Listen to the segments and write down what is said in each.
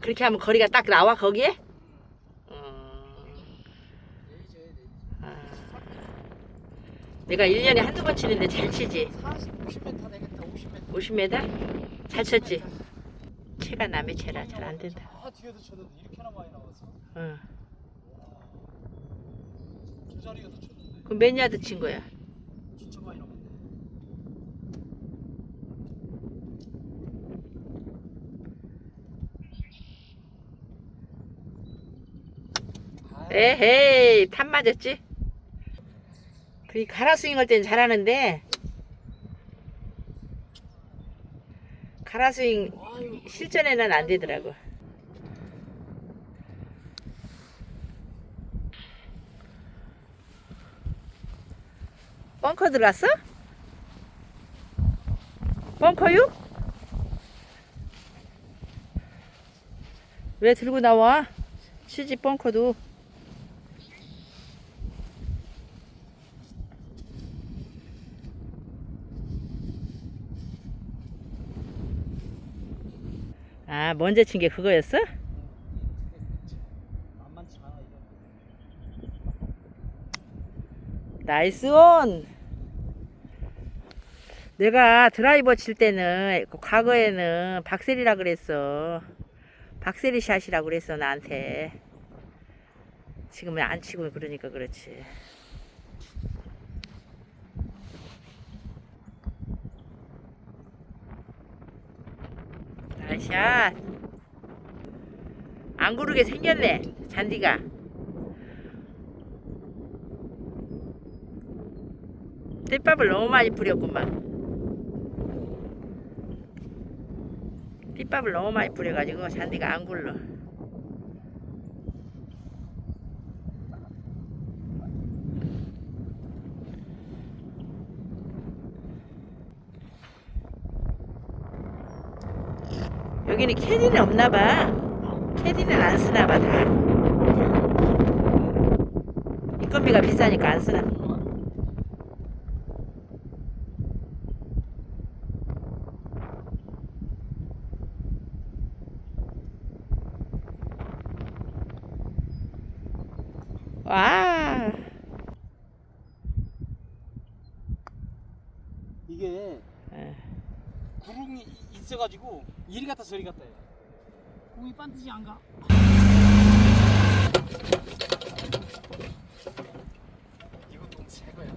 그렇게 하면 거리가 딱 나와 거기에? 음, 아. 내가 1년에 한두 번 치는데 잘 치지 40, 50m 되겠다 50m 50m? 잘 쳤지? 채가 남의 채라 잘 안 된다 아 뒤에서 쳤는데 이렇게나 많이 나왔어 응. 저 자리에서 쳤는데 그럼 몇 야드 친 거야? 진짜 많이 나왔네 아, 에헤이 탑 맞았지? 그 가라스윙 할 때는 잘하는데 가라스윙 실전에는 안 되더라고 벙커 들어갔어? 벙커유? 왜 들고 나와? 치지 벙커도 아 먼저 친 게 그거였어? 나이스 온! 내가 드라이버 칠 때는 그 과거에는 박세리라 그랬어. 박세리 샷이라 그랬어 나한테. 지금은 안 치고 그러니까 그렇지. 샷. 안 구르게 생겼네 잔디가. 뜰밥을 너무 많이 뿌렸구만. 뜰밥을 너무 많이 뿌려가지고 잔디가 안 굴러. 여기는 캐디는 없나봐. 캐디는 안 쓰나봐 다. 인건비가 비싸니까 안 쓰나. 와. 이게 에. 구름이 이- 있어가지고 이리 갔다 저리 갔다 해 공이 반드시 안 가. 이것도 새 거야.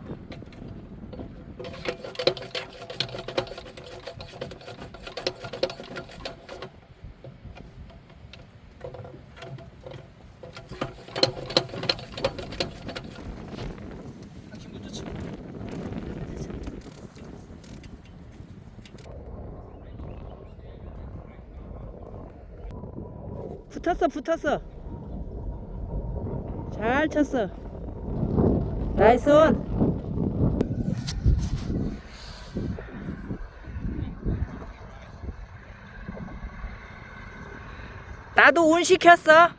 당신 먼저 쳐. 붙었어 붙었어. 잘 쳤어. 나이스 온. 나도 온 시켰어.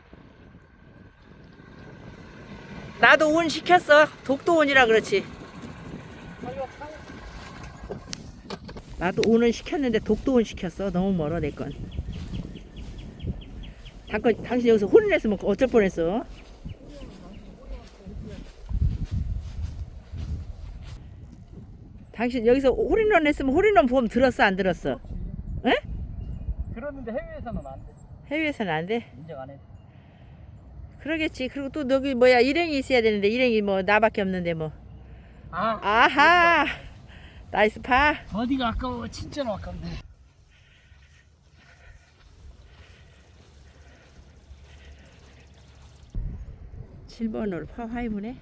나도 온 시켰어. 독도 온이라 그렇지. 나도 온은 시켰는데 독도 온 시켰어. 너무 멀어 내건 당신, 당신 여기서 홀인 했으면 어쩔 뻔했어? 당신 여기서 홀인원 했으면 홀인원 보험 들었어 안 들었어? 에? 들었는데 해외에서는 안 돼. 해외에서는 안 돼? 인정 안 해. 그러겠지 그리고 또 여기 뭐야 일행이 있어야 되는데 일행이 뭐 나밖에 없는데 뭐 아, 아하 나이스 파 어디가 아까워. 진짜로. 칠 7번으로 파 화이브네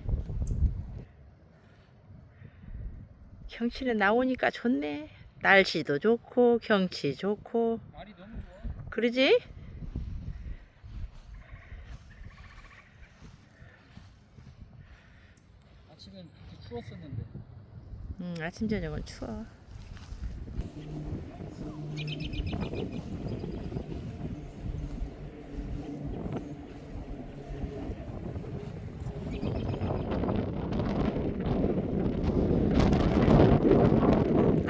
경치는 나오니까 좋네 날씨도 좋고 경치 좋고. 그러지? 아침엔 추웠었는데. 음, 아침 저녁은 추워.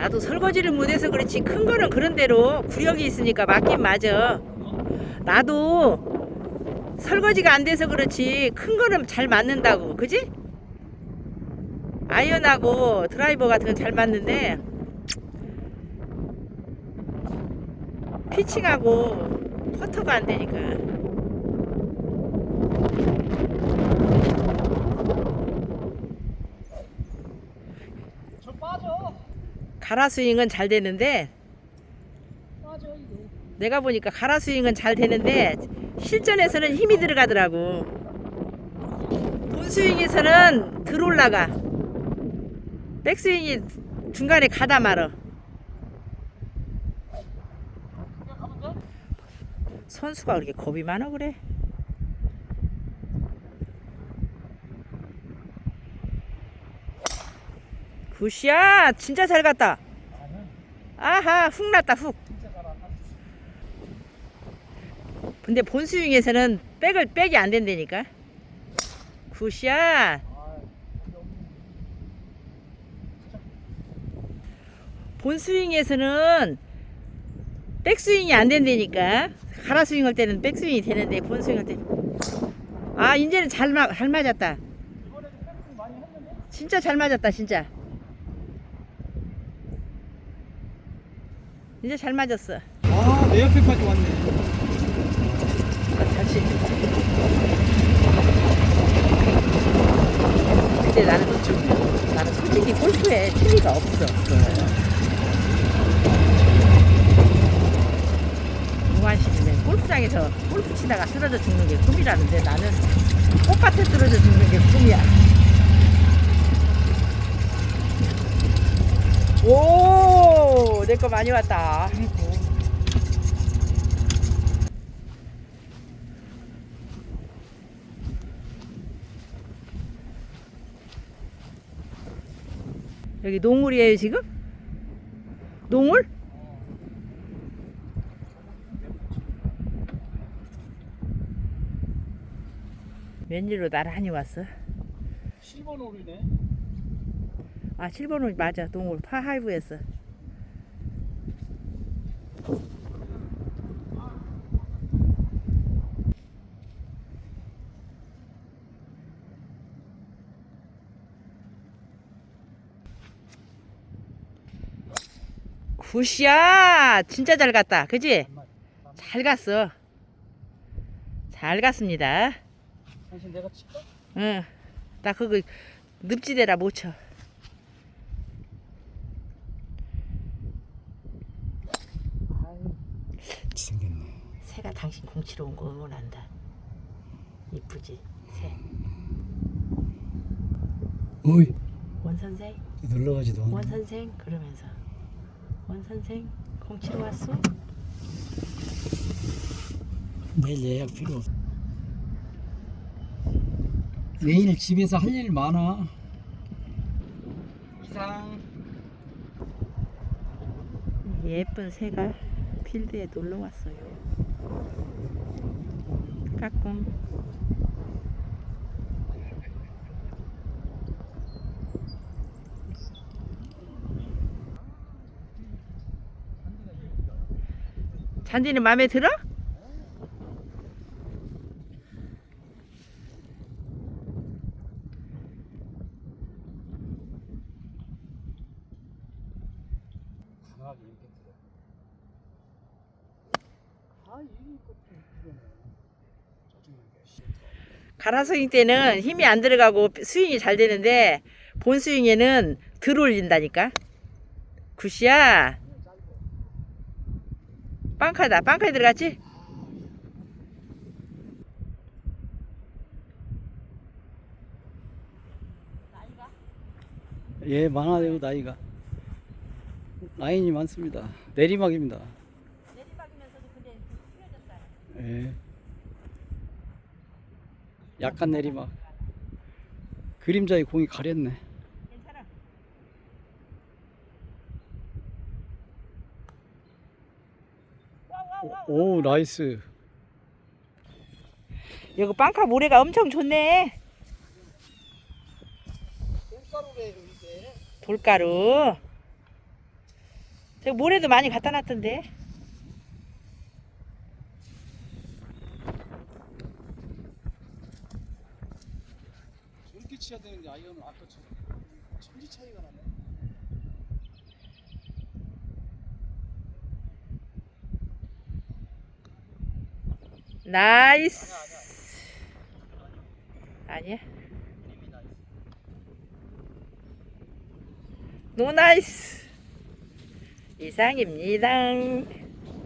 나도 설거지를 못해서 그렇지 큰 거는 그런 대로 구역이 있으니까 맞긴 맞아. 나도 설거지가 안 돼서 그렇지 큰 거는 잘 맞는다고 그지? 아이언하고 드라이버 같은 건 잘 맞는데 피칭하고 퍼터가 안 되니까 저 빠져. 가라 스윙은 잘 되는데. 내가 보니까 가라 스윙은 잘 되는데 실전에서는 힘이 들어가더라고. 본 스윙에서는 들 올라가. 백 스윙이 중간에 가다 말어. 선수가 그렇게 겁이 많아 그래? 굿이야 진짜 잘 갔다. 아하 훅 났다 훅. 근데 본 스윙에서는 백을 백이 안 된다니까. 굿이야. 아, 본 스윙에서는 백 스윙이 안 된다니까. 가라 스윙 할 때는 백 스윙이 되는데 본 스윙 할 때. 아 이제는 잘, 마, 잘 맞았다. 진짜 잘 맞았다 진짜. 이제 잘 맞았어. 아, 내 옆에까지 왔네. 치지. 근데 나는 솔직히, 나는 솔직히 골프에 취미가 없어. 무관심이네. 골프장에서 골프 치다가 쓰러져 죽는 게 꿈이라는데 나는 꽃밭에 쓰러져 죽는 게 꿈이야. 오, 내 거 많이 왔다. 여기 농울이에요 지금? 농울? 웬일로 나란히 왔어? 7번 홀이네. 아 7번 홀 맞아 농울 파하이브였어 굿이야 진짜 잘 갔다 그지? 잘 갔어 잘 갔습니다 당신 내가 칠까? 응. 나 그거 늪지대라 못 쳐. 아유, 생겼네. 새가 당신 공치러 온거 응원한다. 이쁘지? 새. 어이, 원 선생, 놀러 가지도 원 선생 그러면서 원 선생 공치러 왔어? 내일 예약 필요 없어. 내일 집에서 할 일 많아. 이상. 예쁜 새가 필드에 놀러 왔어요. 까꿍. 잔디는 마음에 들어? 강하게 이렇게 들어. 아. 짜증나게. 씨. 가라 스윙 때는 힘이 안 들어가고 스윙이 잘 되는데 본 스윙에는 들 올린다니까. 굿이야. 빵카다. 빵카에 들어갔지? 예, 많아요 나이가. 라인이 많습니다. 내리막입니다. 내리막이면서도 근데 틀어졌다. 예. 약간 내리막. 그림자에 공이 가렸네. 괜찮아. 오, 나이스. 여기 빵카 모래가 엄청 좋네. 돌가루. 저 모래도 많이 갖다 놨던데. 치야 되는데 아이언은 아까처럼 천지 차이가 나네. 나이스. 아니야? 노 나이스. 이상입니다.